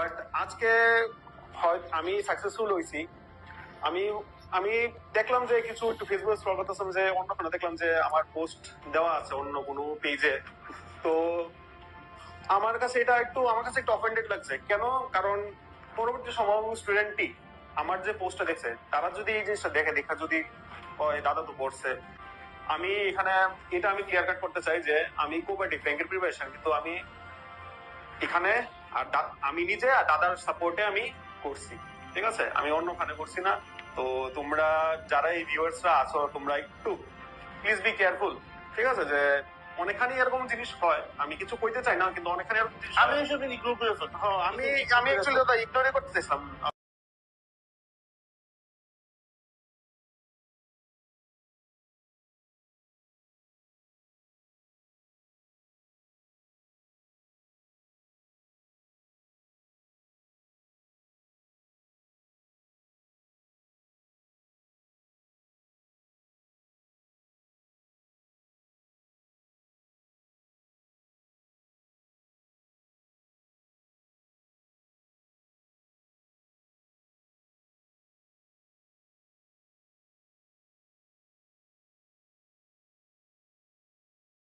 But আজকে হয় আমি সাকসেসফুল হয়েছি আমি আমি দেখলাম যে কিছু একটু ফেসবুকে স্ক্রল করতেছিলাম যে অন্য কোনো দেখলাম যে আমার পোস্ট দেওয়া আছে অন্য কোনো পেজে তো আমার কাছে এটা একটু আমার কাছে একটু অফেন্ডেড লাগছে। কেন? কারণ পরবর্তী সময় স্টুডেন্টই আমার যে পোস্টটা দেখছে, তারা যদি এই জিনিসটা দেখে, দেখা যদি দাদা তো পড়ছে। আমি এখানে এটা আমি ক্লিয়ার কাট করতে চাই যে আমি কোপারেটিভ ব্যাংকের প্রিপারেশন কিন্তু আমি এখানে আর আমি নিজে আর দাদার সাপোর্টে আমি করছি। ঠিক আছে? আমি অন্য ওখানে করছি না। তো তোমরা যারা এই ভিউয়ার্সরা আছো তোমরা একটু প্লিজ বি কেয়ারফুল ঠিক আছে? যে অনেকখানি এরকম জিনিস হয়। আমি কিছু কইতে চাই না কিন্তু অনেকখানি এরকম আমি। এসব ইগনোর করে হ্যাঁ, আমি আমি অ্যাকচুয়ালি দাদা ইগনোরই করতে চাইছিলাম